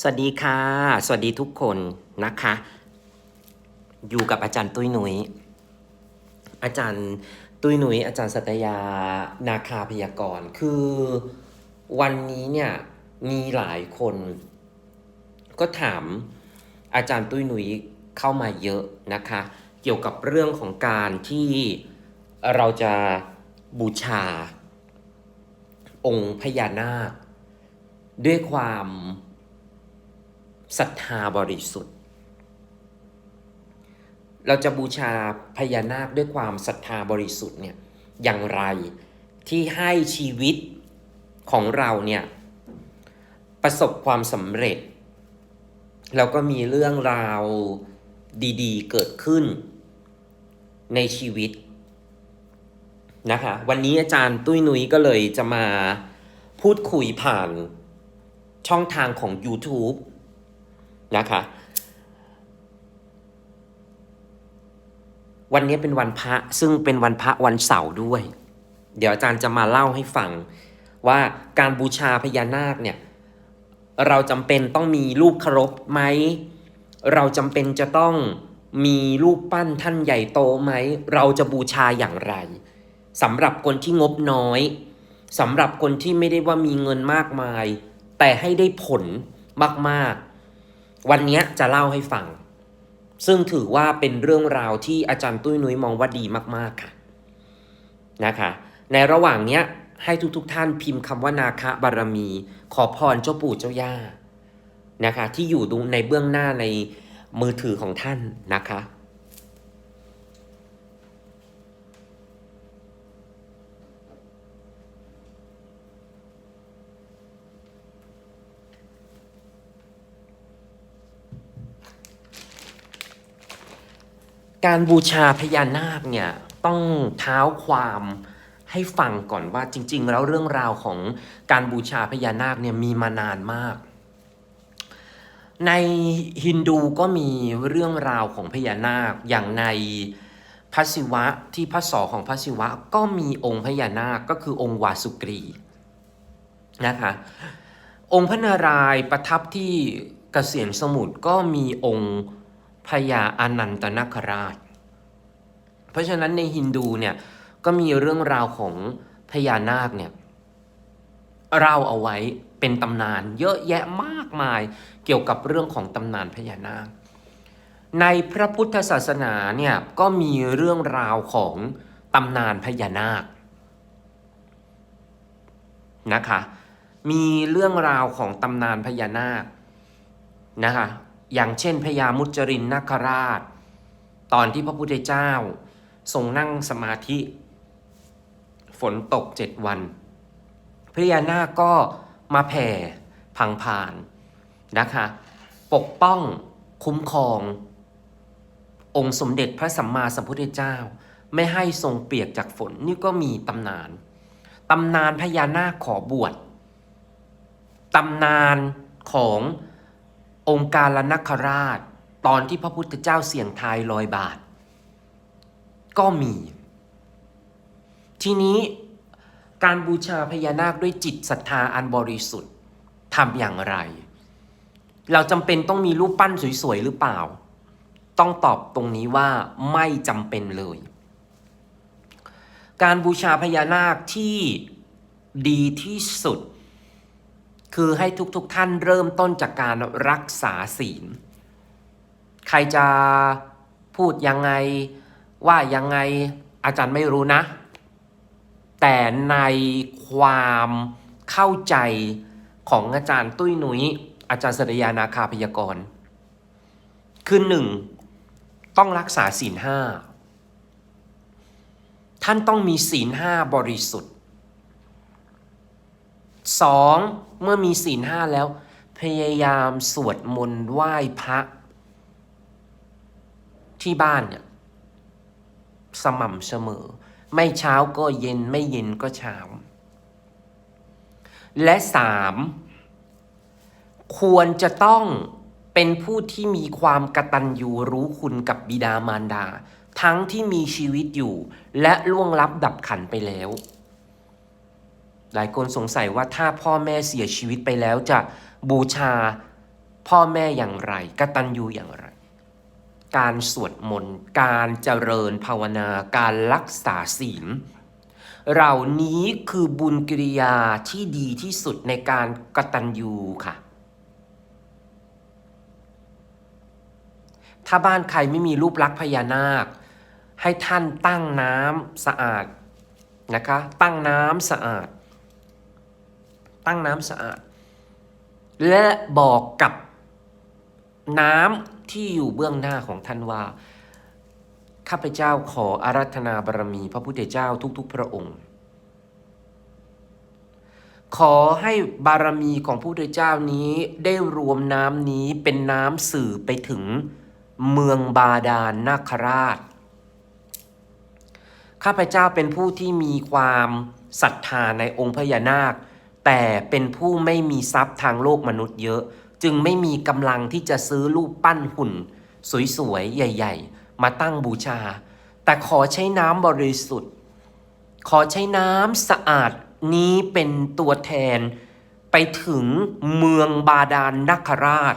สวัสดีค่ะ สวัสดีทุกคนนะคะ อยู่กับอาจารย์ตุ้ยหนุยอาจารย์ตุ้ยหนุยอาจารย์สัตยานาคาพยากรณ์คือวันนี้เนี่ยมีหลายคน ก็ถามอาจารย์ตุ้ยหนุยเข้ามาเยอะนะคะ เกี่ยวกับเรื่องของการที่เราจะบูชา องค์พญานาค ด้วยความ ศรัทธาบริสุทธิ์ เราจะบูชาพญานาคด้วยความศรัทธาบริสุทธิ์เนี่ยอย่างไรที่ให้ชีวิตของเราเนี่ยประสบความสำเร็จ แล้วก็มีเรื่องราวดีๆ เกิดขึ้นในชีวิตนะคะวันนี้อาจารย์ตุ้ยนุ้ยก็เลยจะมาพูดคุยผ่านช่องทางของ YouTube นะคะวันนี้เป็นวันพระซึ่งเป็นวันพระวันเสาร์ด้วย เดี๋ยวอาจารย์จะมาเล่าให้ฟัง ว่าการบูชาพญานาคเนี่ยเราจำเป็นต้องมีรูปเคารพไหม เราจำเป็นจะต้องมีรูปปั้นท่านใหญ่โตไหม เราจะบูชาอย่างไรสำหรับคนที่งบน้อยสำหรับคนที่ไม่ได้ว่ามีเงินมากมาย แต่ให้ได้ผลมากๆ วันนี้จะเล่าให้ฟัง ซึ่งถือว่าเป็นเรื่องราวที่อาจารย์ตุ้ยนุ้ยมองว่าดีมากๆค่ะนะคะ ในระหว่างเนี้ยให้ทุกๆทท่านพิมพ์คำว่านาคะบารมี ขอพรเจ้าปู่เจ้าย่านะคะ ที่อยู่ตรงในเบื้องหน้าในมือถือของท่านนะคะ การบูชาพญานาคเนี่ยต้องเท้าความให้ฟังก่อนว่าจริง ๆ แล้วเรื่องราวของการบูชาพญานาคเนี่ยมีมานานมาก ในฮินดูก็มีเรื่องราวของพญานาคอย่างในพระศิวะที่พระศอของพระศิวะก็มีองค์พญานาคก็คือองค์วาสุกรีนะคะองค์พระนารายณ์ประทับที่เกษียณสมุทรก็มีองค์ พญาอนันตนาคราช เพราะฉะนั้นในฮินดูเนี่ยก็มีเรื่องราวของพญานาคเนี่ยเล่าเอาไว้เป็นตำนานเยอะแยะมากมายเกี่ยวกับเรื่องของตำนานพญานาค ในพระพุทธศาสนาเนี่ยก็มีเรื่องราวของตำนานพญานาคนะคะ มีเรื่องราวของตำนานพญานาคนะคะ อย่างเช่นพญามุจรินนาคราช ตอนที่พระพุทธเจ้า ทรงนั่งสมาธิ ฝนตกเจ็ดวันพญานาคก็มาแผ่พังผ่านนะคะ ปกป้องคุ้มครอง องค์สมเด็จพระสัมมาสัมพุทธเจ้า ไม่ให้ทรงเปียกจากฝนนี่ก็มีตำนานตำนานพญานาคขอบวชตำนานของ องค์การนักราช ตอนที่พระพุทธเจ้าเสี่ยงทายลอยบาท ก็มี ทีนี้การบูชาพญานาคด้วยจิตศรัทธาอันบริสุทธิ์ทำอย่างไร เราจำเป็นต้องมีรูปปั้นสวยๆ หรือเปล่า ต้องตอบตรงนี้ว่าไม่จำเป็นเลย การบูชาพญานาคที่ดีที่สุด คือให้ทุกๆทท่านเริ่มต้นจากการรักษาศีล ใครจะพูดยังไงว่ายังไงอาจารย์ไม่รู้นะ แต่ในความเข้าใจของอาจารย์ตุ้ยหนุยอาจารย์สรยานาคาพยากรณ์คือหนึ่งต้องรักษาศีลห้าท่านต้องมีศีลห้าบริสุทธิ์ สองเมื่อมีศีลห้าแล้ว พยายามสวดมนต์ไหว้พระ ที่บ้านเนี่ยสม่ำเสมอ ไม่เช้าก็เย็นไม่เย็นก็เช้า และสามควรจะต้องเป็นผู้ที่มีความกตัญญูรู้คุณกับบิดามารดา ทั้งที่มีชีวิตอยู่ และล่วงลับดับขันไปแล้ว หลายคนสงสัยว่าถ้าพ่อแม่เสียชีวิตไปแล้วจะบูชาพ่อแม่อย่างไรกตัญญูอย่างไร การสวดมนต์ การเจริญภาวนา การรักษาศีล เหล่านี้คือบุญกิริยาที่ดีที่สุดในการกตัญญูค่ะ ถ้าบ้านใครไม่มีรูปลักษณ์พญานาค ให้ท่านตั้งน้ำสะอาดนะคะ ตั้งน้ำสะอาด ตั้งน้ำสะอาด และบอกกับน้ำที่อยู่เบื้องหน้าของท่านว่าข้าพเจ้าขออารัธนาบารมีพระพุทธเจ้าทุกๆ พระองค์ ขอให้บารมีของพระพุทธเจ้านี้ได้รวมน้ำนี้เป็นน้ำสื่อไปถึงเมืองบาดาลนาคราช ข้าพเจ้าเป็นผู้ที่มีความศรัทธาในองค์พญานาค แต่เป็นผู้ไม่มีทรัพย์ทางโลกมนุษย์เยอะ จึงไม่มีกำลังที่จะซื้อรูปปั้นหุ่น สวยๆ ใหญ่ ๆ มาตั้งบูชา แต่ขอใช้น้ำบริสุทธิ์ ขอใช้น้ำสะอาดนี้เป็นตัวแทน ไปถึงเมืองบาดาลนคราช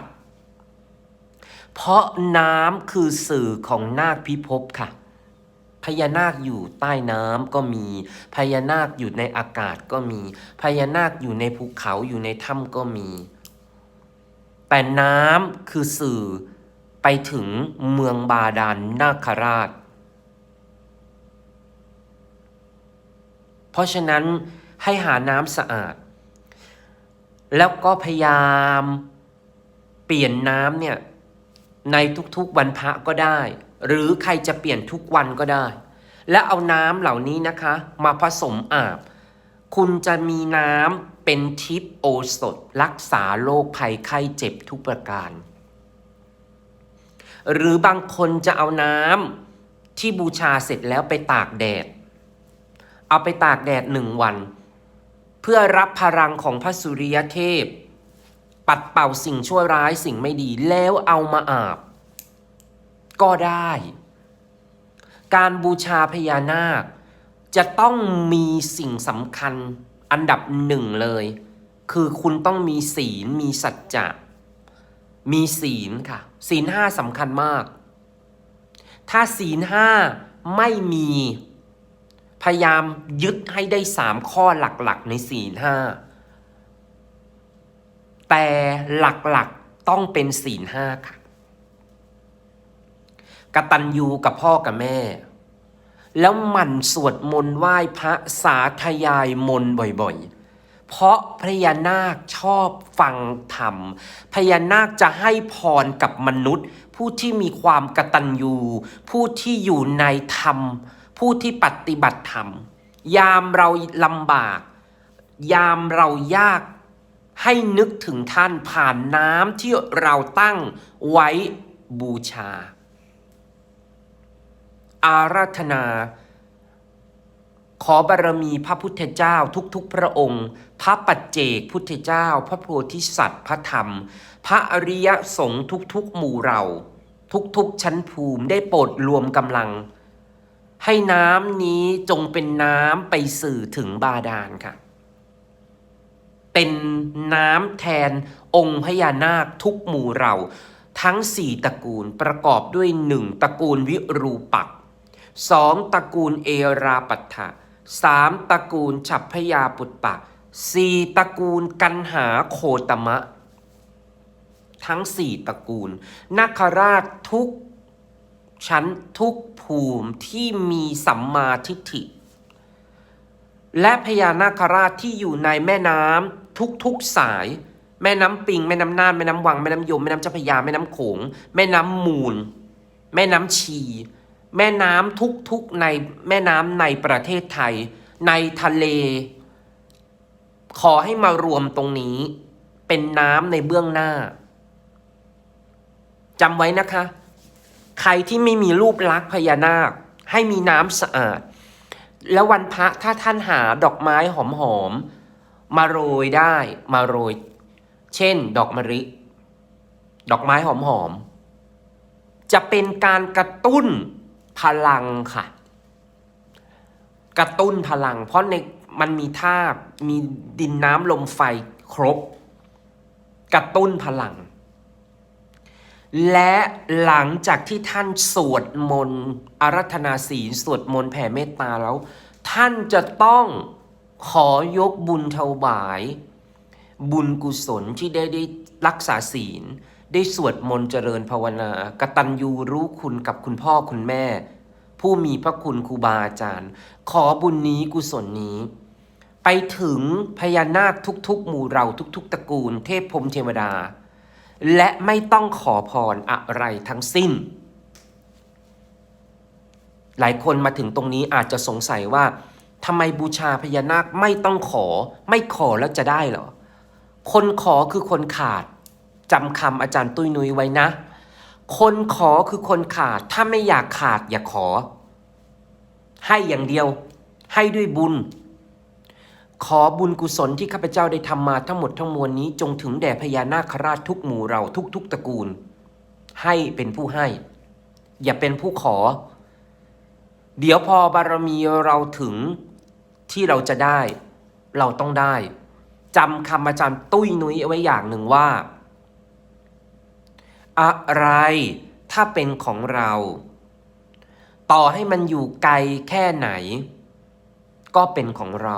เพราะน้ำคือสื่อของนาคพิภพค่ะ พญานาคอยู่ใต้น้ำก็มี พญานาคอยู่ในอากาศก็มี พญานาคอยู่ในภูเขาอยู่ในถ้ำก็มี แต่น้ำคือสื่อไปถึงเมืองบาดาลนาคราช เพราะฉะนั้นให้หาน้ำสะอาด แล้วก็พยายามเปลี่ยนน้ำเนี่ยในทุกๆวันพระก็ได้ หรือใครจะเปลี่ยนทุกวันก็ได้ และเอาน้ำเหล่านี้นะคะ มาผสมอาบ คุณจะมีน้ำเป็นทิพโอสถ รักษาโรคภัยไข้เจ็บทุกประการ หรือบางคนจะเอาน้ำที่บูชาเสร็จแล้วไปตากแดด เอาไปตากแดดหนึ่งวัน เพื่อรับพลังของพระสุริยเทพ ปัดเป่าสิ่งชั่วร้ายสิ่งไม่ดีแล้วเอามาอาบ ก็ได้ การบูชาพญานาค จะต้องมีสิ่งสำคัญอันดับหนึ่งเลย คือคุณต้องมีศีลมีสัจจะมีศีลค่ะ ศีลห้าสำคัญมาก ถ้าศีลห้าไม่มีพยายามยึดให้ได้สามข้อหลักๆ ในศีลห้าแต่หลักๆต้องเป็นศีลห้าค่ะ กตัญญูกับพ่อกับแม่ แล้วหมั่นสวดมนต์ไหว้พระสาธยายมนต์บ่อยๆ เพราะพญานาคชอบฟังธรรม พญานาคจะให้พรกับมนุษย์ ผู้ที่มีความกตัญญู ผู้ที่อยู่ในธรรม ผู้ที่ปฏิบัติธรรม ยามเราลำบาก ยามเรายากให้นึกถึงท่านผ่านน้ำที่เราตั้งไว้บูชา อาราธนา ขอบารมีพระพุทธเจ้าทุกๆพระองค์ พระปัจเจกพุทธเจ้า พระโพธิสัตว์ พระธรรม พระอริยสงฆ์ทุกๆหมู่เรา ทุกๆชั้นภูมิได้โปรดรวมกำลัง ให้น้ำนี้จงเป็นน้ำไปสื่อถึงบาดาลค่ะ เป็นน้ำแทนองค์พญานาคทุกหมู่เราทั้งสี่ตระกูลประกอบด้วยหนึ่งตระกูลวิรูปัก ษ์สองตระกูลเอราปัฏฐะสามตระกูลฉัพพยาปุตปะสี่ตระกูลกันหาโคตมะ ทั้งสี่ตระกูลนาคราชทุกชั้นทุกภูมิที่มีสัมมาทิฏฐิ และพญานาคราชที่อยู่ในแม่น้ำทุกๆสายแม่น้ำปิง แม่น้ำน่านแม่น้ำวัง แม่น้ำยม แม่น้ำเจ้าพยา แม่น้ำโขง แม่น้ำมูล แม่น้ำชี แม่น้ำทุกๆในแม่น้ำในประเทศไทย ในทะเล ขอให้มารวมตรงนี้ เป็นน้ำในเบื้องหน้าจำไว้นะคะ ใครที่ไม่มีรูปลักษณ์พญานาค ให้มีน้ำสะอาด แล้ววันพระถ้าท่านหาดอกไม้หอมๆมาโรยได้มาโรย เช่น ดอกมะริดอกไม้หอมๆจะเป็นการกระตุ้น พลังค่ะ กระตุ้นพลัง เพราะในมันมีธาตุมีดินน้ำลมไฟครบ กระตุ้นพลัง และหลังจากที่ท่านสวดมนต์อารัธนาศีลสวดมนต์แผ่เมตตาแล้ว ท่านจะต้องขอยกบุญถวาย บุญกุศลที่ได้ได้รักษาศีล ได้สวดมนต์เจริญภาวนากตัญญูรู้คุณกับคุณพ่อคุณแม่ ผู้มีพระคุณครูบาอาจารย์ ขอบุญนี้กุศลนี้ ไปถึงพญานาคทุกๆ หมู่เราทุกๆตระกูล เทพพรมเทวดา และไม่ต้องขอพรอะไรทั้งสิ้น หลายคนมาถึงตรงนี้อาจจะสงสัยว่าทำไมบูชาพญานาคไม่ต้องขอ ไม่ขอแล้วจะได้เหรอคนขอคือคนขาด จำคำอาจารย์ตุ้ยนุ้ยไว้นะ คนขอคือคนขาด ถ้าไม่อยากขาดอย่าขอ ให้อย่างเดียว ให้ด้วยบุญ ขอบุญกุศลที่ข้าพเจ้าได้ทำมาทั้งหมดทั้งมวลนี้ จงถึงแด่พญานาคราชทุกหมู่เราทุกๆตระกูล ให้เป็นผู้ให้ อย่าเป็นผู้ขอ เดี๋ยวพอบารมีเราถึงที่เราจะได้ เราต้องได้จำคำอาจารย์ตุ้ยนุ้ยเอาไว้อย่างหนึ่งว่า อะไร ถ้าเป็นของเรา ต่อให้มันอยู่ไกลแค่ไหน ก็เป็นของเรา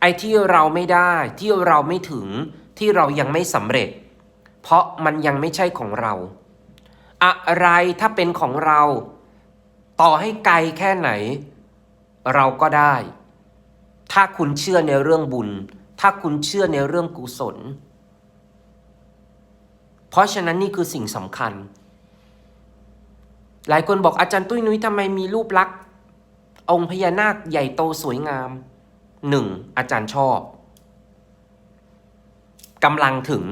ไอ้ที่เราไม่ได้ที่เราไม่ถึงที่เรายังไม่สำเร็จ เพราะมันยังไม่ใช่ของเรา อะไรถ้าเป็นของเรา ต่อให้ไกลแค่ไหน เราก็ได้ ถ้าคุณเชื่อในเรื่องบุญ ถ้าคุณเชื่อในเรื่องกุศล เพราะฉะนั้นนี่คือสิ่งสำคัญ หลายคนบอกอาจารย์ตุ้ยนุ้ยทำไมมีรูปลักษณ์องค์พญานาคใหญ่โตสวยงามหนึ่งอาจารย์ชอบกำลังถึง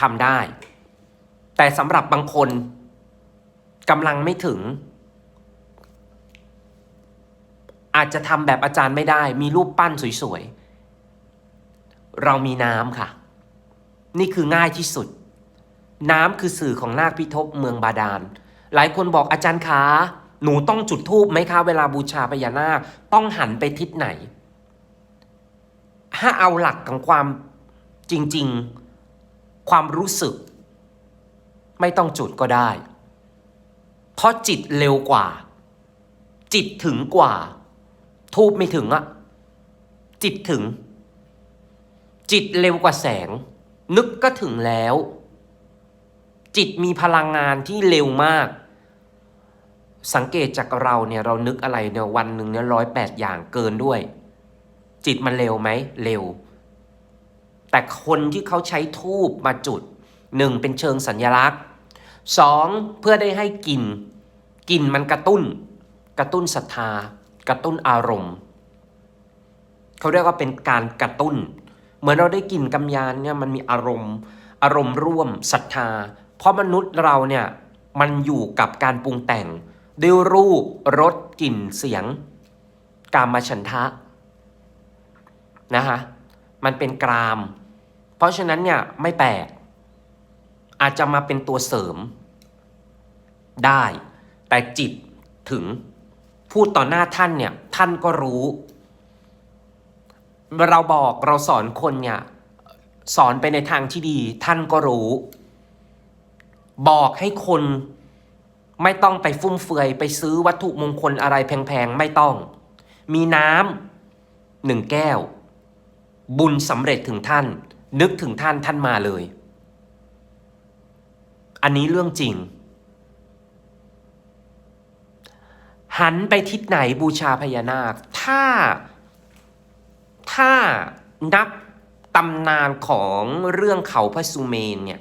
ทำได้ แต่สำหรับบางคนกำลังไม่ถึง อาจจะทำแบบอาจารย์ไม่ได้ มีรูปปั้นสวยๆ เรามีน้ำค่ะ นี่คือง่ายที่สุด น้ำคือสื่อของนาคพิภพเมืองบาดาล หลายคนบอกอาจารย์คะหนูต้องจุดธูปไหมคะ เวลาบูชาพญานาคต้องหันไปทิศไหน ถ้าเอาหลักของความจริง ๆ ความรู้สึก ไม่ต้องจุดก็ได้ เพราะจิตเร็วกว่า จิตถึงกว่า ทูบไม่ถึงอะจิตถึง จิตเร็วกว่าแสง นึกก็ถึงแล้ว จิตมีพลังงานที่เร็วมาก สังเกตจากเราเนี่ยเรานึกอะไรเนี่ยวันหนึ่งเนี่ยร้อยแปดอย่างเกินด้วย จิตมันเร็วไหมเร็ว แต่คนที่เขาใช้ทูบมาจุดหนึ่งเป็นเชิงสัญลักษณ์สองเพื่อได้ให้กลิ่นกลิ่นมันกระตุ้น กระตุ้นศรัทธากระตุ้นอารมณ์ เขาเรียกว่าเป็นการกระตุ้น เหมือนเราได้กลิ่นกำยานเนี่ยมันมีอารมณ์ อารมณ์ร่วมศรัทธา เพราะมนุษย์เราเนี่ยมันอยู่กับการปรุงแต่ง ด้วยรูปรสกลิ่นเสียง กามฉันทะนะคะมันเป็นกราม เพราะฉะนั้นเนี่ยไม่แปลกอาจจะมาเป็นตัวเสริม ได้ แต่จิตถึงพูดต่อหน้าท่านเนี่ยท่านก็รู้ เราบอกเราสอนคนเนี่ยสอนไปในทางที่ดีท่านก็รู้ บอกให้คนไม่ต้องไปฟุ่มเฟือยไปซื้อวัตถุมงคลอะไรแพงๆ ไม่ต้อง มีน้ำหนึ่งแก้ว บุญสำเร็จถึงท่าน นึกถึงท่านท่านมาเลย อันนี้เรื่องจริง หันไปทิศไหนบูชาพญานาค ถ้า ถ้านับตำนานของเรื่องเขาพระสุเมนเนี่ย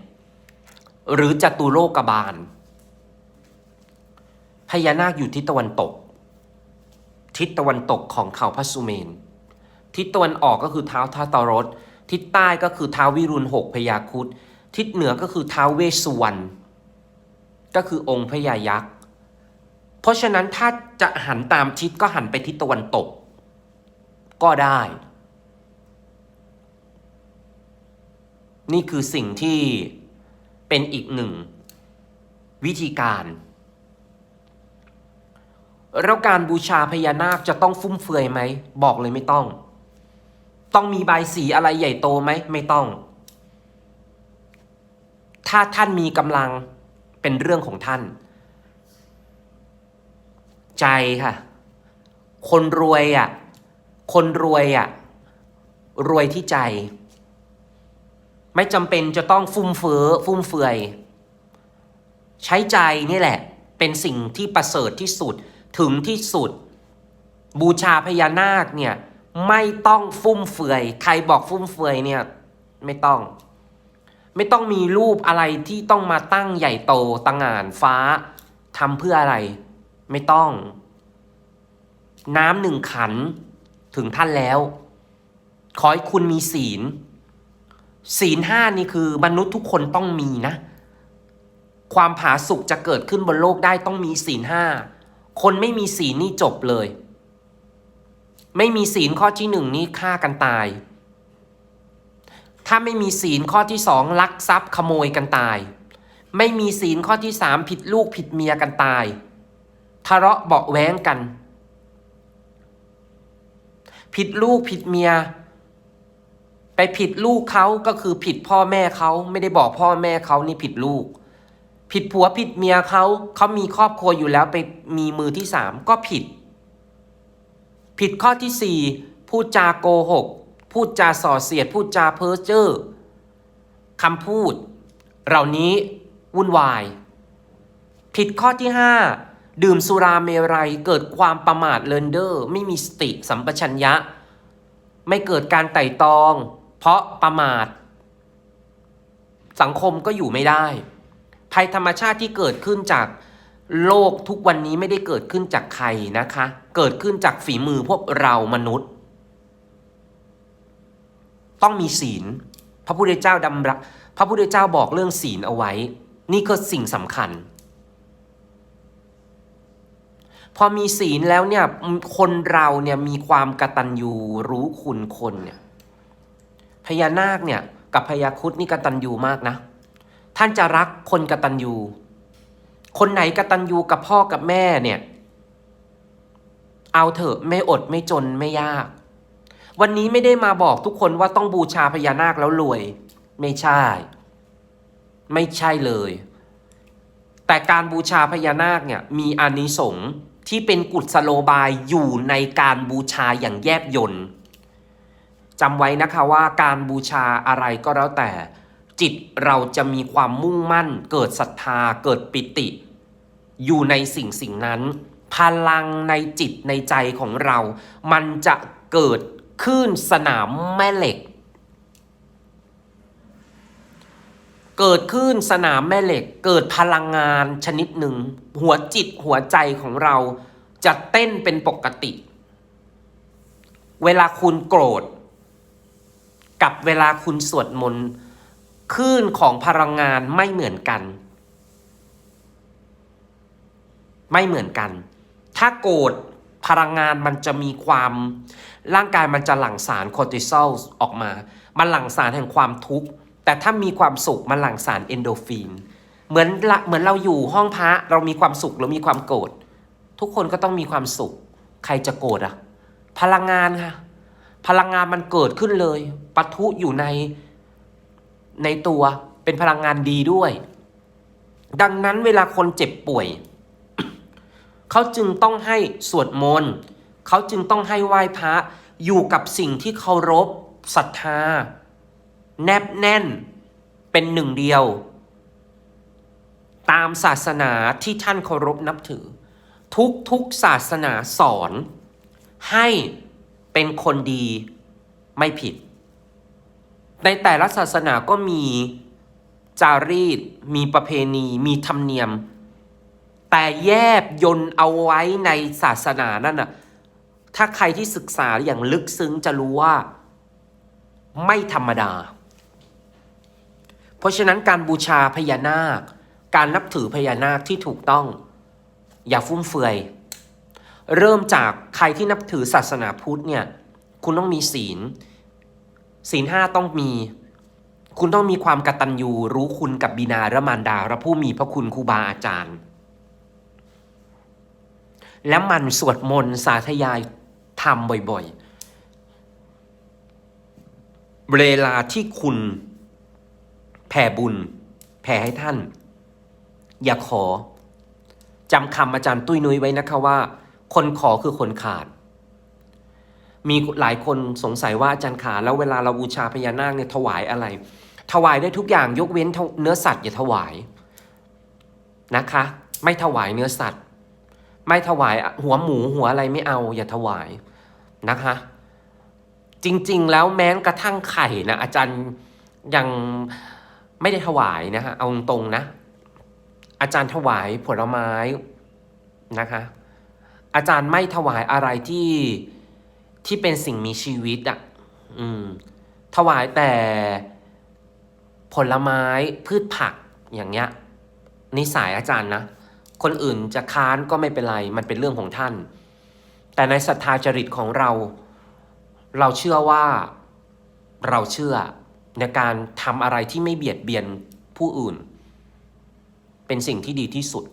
หรือจตุโลกบาล พญานาคอยู่ทิศตะวันตก ทิศตะวันตกของเขาพระสุเมน ทิศตะวันออกก็คือเท้าท้าตรสทิศใต้ก็คือเท้าวิรุณหกพญาคุดทิศเหนือก็คือเท้าเวสสุวรรณก็คือองค์พญายักษ์ เพราะฉะนั้นถ้าจะหันตามทิศก็หันไปทิศตะวันตก ก็ได้ นี่คือสิ่งที่ เป็นอีกหนึ่ง วิธีการ แล้วการบูชาพญานาคจะต้องฟุ่มเฟือยไหม บอกเลยไม่ต้อง ต้องมีใบสีอะไรใหญ่โตไหม ไม่ต้อง ถ้าท่านมีกำลังเป็นเรื่องของท่าน ใจค่ะ คนรวยอะ่ะ คนรวยอะ่ะ รวยที่ใจ ไม่จำเป็นจะต้องฟุ่มเฟือฟุ่มเฟือย ใช้ใจนี่แหละ เป็นสิ่งที่ประเสริฐที่สุดถึงที่สุด บูชาพญานาคเนี่ยไม่ต้องฟุ่มเฟือย ใครบอกฟุ่มเฟือยเนี่ยไม่ต้อง ไม่ต้องมีรูปอะไรที่ต้องมาตั้งใหญ่โตตังงานฟ้าทำเพื่ออะไร ไม่ต้อง น้ำหนึ่งขันถึงท่านแล้ว ขอให้คุณมีศีล ศีลห้านี่คือมนุษย์ทุกคนต้องมีนะ ความผาสุกจะเกิดขึ้นบนโลกได้ต้องมีศีลห้าคนไม่มีศีลนี่จบเลย ไม่มีศีลข้อที่หนึ่งนี่ฆ่ากันตาย ถ้าไม่มีศีลข้อที่สองลักทรัพย์ขโมยกันตาย ไม่มีศีลข้อที่สามผิดลูกผิดเมียกันตายทะเลาะเบาะแว้งกัน ผิดลูกผิดเมีย ไปผิดลูกเขาก็คือผิดพ่อแม่เขาไม่ได้บอกพ่อแม่เขานี่ผิดลูก ผิดผัวผิดเมียเขาเขามีครอบครัวอยู่แล้วไปมีมือที่สามก็ผิด ผิดข้อที่สี่พูดจาโกหกพูดจาส่อเสียดพูดจาเพ้อเจ้อคำพูด เหล่านี้วุ่นวาย ผิดข้อที่ห้าดื่มสุราเมรัยเกิดความประมาทเลินเดอร์ ไม่มีสติสัมปชัญญะ ไม่เกิดการไต่ตอง เพราะประมาท สังคมก็อยู่ไม่ได้ ภัยธรรมชาติที่เกิดขึ้นจากโลกทุกวันนี้ไม่ได้เกิดขึ้นจากใครนะคะ เกิดขึ้นจากฝีมือพวกเรามนุษย์ ต้องมีศีล พระพุทธเจ้าดำรัสพระพุทธเจ้าบอกเรื่องศีลเอาไว้ นี่คือสิ่งสำคัญ พอมีศีลแล้วเนี่ยคนเราเนี่ยมีความกตัญญูรู้คุณคนเนี่ย พญานาคเนี่ยกับพญาครุดนี่กตัญญูมากนะ ท่านจะรักคนกตัญญูคนไหนกตัญญูกับพ่อกับแม่เนี่ย เอาเถอะไม่อดไม่จนไม่ยาก วันนี้ไม่ได้มาบอกทุกคนว่าต้องบูชาพญานาคแล้วรวย ไม่ใช่ ไม่ใช่เลย แต่การบูชาพญานาคเนี่ยมีอานิสงส์ที่เป็นกุศโลบายอยู่ในการบูชาอย่างแยบยล จำไว้นะคะว่าการบูชาอะไรก็แล้วแต่ จิตเราจะมีความมุ่งมั่น เกิดศรัทธาเกิดปิติ อยู่ในสิ่งสิ่งนั้น พลังในจิตในใจของเรา มันจะเกิดขึ้นสนามแม่เหล็ก เกิดขึ้นสนามแม่เหล็ก เกิดพลังงานชนิดหนึ่ง หัวจิตหัวใจของเราจะเต้นเป็นปกติ เวลาคุณโกรธ กับเวลาคุณสวดมนต์คลื่นของพลังงานไม่เหมือนกัน ไม่เหมือนกัน ถ้าโกรธพลังงานมันจะมีความร่างกายมันจะหลั่งสารคอร์ติซอลออกมา มันหลั่งสารแห่งความทุกข์ แต่ถ้ามีความสุขมันหลั่งสารเอนโดฟิน เหมือนละเหมือนเราอยู่ห้องพระเรามีความสุขเรามีความโกรธทุกคนก็ต้องมีความสุข ใครจะโกรธอะพลังงานค่ะ พลังงานมันเกิดขึ้นเลยปะทุอยู่ในในตัวเป็นพลังงานดีด้วย ดังนั้นเวลาคนเจ็บป่วย เขาจึงต้องให้สวดมนต์เขาจึงต้องให้ไหว้พระอยู่กับสิ่งที่เคารพศรัทธา แนบแน่นเป็นหนึ่งเดียว ตามศาสนาที่ท่านเคารพนับถือ ทุกทุกศาสนาสอนให้ เป็นคนดีไม่ผิด ในแต่ละศาสนาก็มีจารีต มีประเพณี มีธรรมเนียม แต่แยบยนเอาไว้ในศาสนานั่นน่ะ ถ้าใครที่ศึกษาอย่างลึกซึ้งจะรู้ว่า ไม่ธรรมดา เพราะฉะนั้นการบูชาพญานาค การนับถือพญานาคที่ถูกต้อง อย่าฟุ่มเฟือย เริ่มจากใครที่นับถือศาสนาพุทธเนี่ย คุณต้องมีศีล ศีลห้าต้องมี คุณต้องมีความกตัญญูรู้คุณกับบิดาและมารดาและผู้มีพระคุณครูบาอาจารย์ และมันสวดมนต์สาธยายทำบ่อยๆ เวลาที่คุณแผ่บุญ แผ่ให้ท่าน อย่าขอจำคำอาจารย์ตุ้ยนุ้ยไว้นะคะว่า คนขอคือคนขาด มีหลายคนสงสัยว่าอาจารย์ขาแล้วเวลาเราบูชาพญานาคเนี่ยถวายอะไร ถวายได้ทุกอย่างยกเว้นเนื้อสัตว์อย่าถวายนะคะ ไม่ถวายเนื้อสัตว์ ไม่ถวายหัวหมูหัวอะไรไม่เอาอย่าถวายนะคะ จริงๆแล้วแม้กระทั่งไข่นะอาจารย์ยังไม่ได้ถวายนะฮะเอาตรงๆนะ อาจารย์ถวายผลไม้นะคะ อาจารย์ไม่ถวายอะไรที่ที่เป็นสิ่งมีชีวิตอะ่ะอืม ถวายแต่ผลไม้พืชผักอย่างเงี้ยนิสัยอาจารย์นะ คนอื่นจะค้านก็ไม่เป็นไร มันเป็นเรื่องของท่าน แต่ในศรัทธาจริตของเรา เราเชื่อว่าเราเชื่อในการทำอะไรที่ไม่เบียดเบียนผู้อื่น เป็นสิ่งที่ดีที่สุด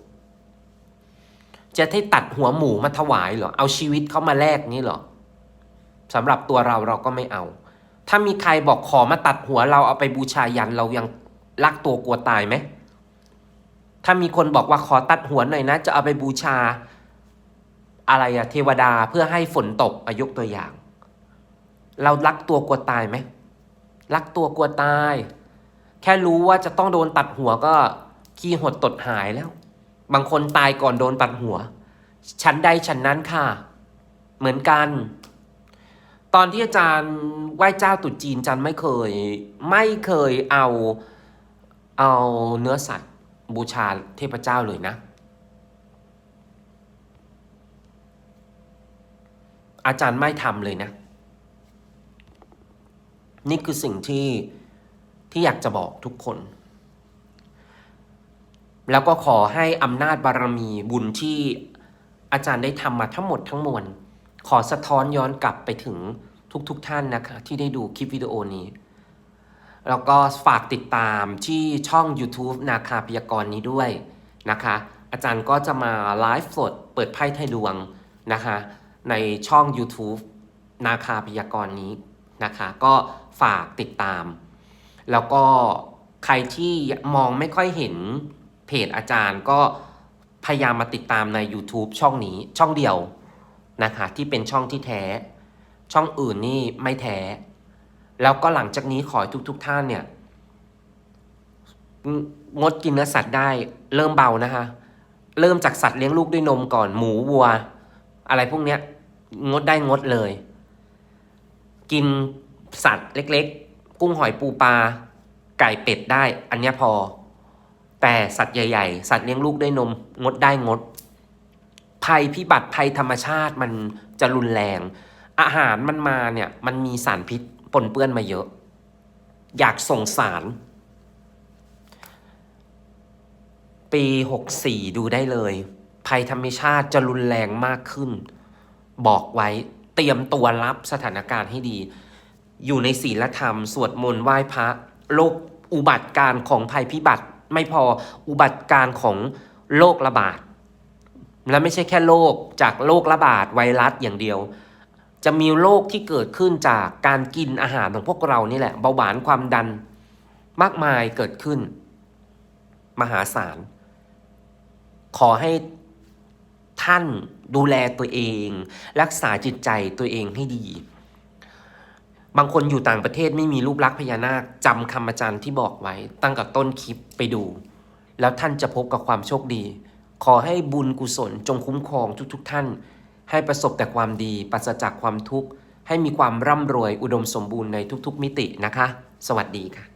จะให้ตัดหัวหมูมาถวายเหรอ เอาชีวิตเขามาแลกนี่เหรอสำหรับตัวเราเราก็ไม่เอา ถ้ามีใครบอกขอมาตัดหัวเราเอาไปบูชายันเรายังรักตัวกลัวตายไหม ถ้ามีคนบอกว่าขอตัดหัวหน่อยนะ จะเอาไปบูชา อะไรอะเทวดาเพื่อให้ฝนตกอายุตัวอย่าง เรารักตัวกลัวตายไหม รักตัวกลัวตาย แค่รู้ว่าจะต้องโดนตัดหัวก็ขี้หดตดหายแล้ว บางคนตายก่อนโดนตัดหัวฉันใดฉันนั้นค่ะ เหมือนกัน ตอนที่อาจารย์ไหว้เจ้าตรุษจีนอาจารย์ไม่เคย ไม่เคยเอาเอาเนื้อสัตว์บูชาเทพเจ้าเลยนะ อาจารย์ไม่ทำเลยนะ นี่คือสิ่งที่ที่อยากจะบอกทุกคน แล้วก็ขอให้อำนาจบารมีบุญที่อาจารย์ได้ทำมาทั้งหมดทั้งมวล ขอสะท้อนย้อนกลับไปถึงทุกๆทท่านนะคะที่ได้ดูคลิปวิดีโอนี้ แล้วก็ฝากติดตามที่ช่อง YouTube นาคาพยากรณ์นี้ด้วยนะคะ อาจารย์ก็จะมาไลฟ์สดเปิดไพ่ไทยดวงนะคะในช่อง YouTube นาคาพยากรณ์นี้นะคะ ก็ฝากติดตาม แล้วก็ใครที่มองไม่ค่อยเห็น เพจอาจารย์ก็พยายามมาติดตามใน YouTube ช่องนี้ช่องเดียวนะคะที่เป็นช่องที่แท้ ช่องอื่นนี่ไม่แท้ แล้วก็หลังจากนี้ขอให้ทุกๆทท่านเนี่ยงดกินเนื้อสัตว์ได้เริ่มเบานะคะเริ่มจากสัตว์เลี้ยงลูกด้วยนมก่อนหมูวัว อะไรพวกเนี้ยงดได้งดเลย กินสัตว์เล็กๆ กุ้งหอยปูปลาไก่เป็ดได้ อันเนี้ยพอ แต่สัตว์ใหญ่ ๆ สัตว์เลี้ยงลูกด้วยนมงดได้งด ภัยพิบัติภัยธรรมชาติมันจะรุนแรง อาหารมันมาเนี่ยมันมีสารพิษปนเปื้อนมาเยอะ อยากส่งสาร ปี64ดูได้เลย ภัยธรรมชาติจะรุนแรงมากขึ้น บอกไว้เตรียมตัวรับสถานการณ์ให้ดี อยู่ในศีลธรรม สวดมนต์ไหว้พระโรคอุบัติการของภัยพิบัติ ไม่พออุบัติการของโรคระบาด และไม่ใช่แค่โรคจากโรคระบาดไวรัสอย่างเดียว จะมีโรคที่เกิดขึ้นจากการกินอาหารของพวกเรานี่แหละเบาหวานความดันมากมายเกิดขึ้น มหาศาล ขอให้ท่านดูแลตัวเอง รักษาจิตใจตัวเองให้ดี บางคนอยู่ต่างประเทศไม่มีรูปลักษณ์พญานาคจำคำอาจารย์ที่บอกไว้ ตั้งแต่ต้นคลิปไปดู แล้วท่านจะพบกับความโชคดี ขอให้บุญกุศลจงคุ้มครองทุกๆทท่าน ให้ประสบแต่ความดีปราศจากความทุกข์ ให้มีความร่ำรวยอุดมสมบูรณ์ในทุกๆ มิตินะคะ สวัสดีค่ะ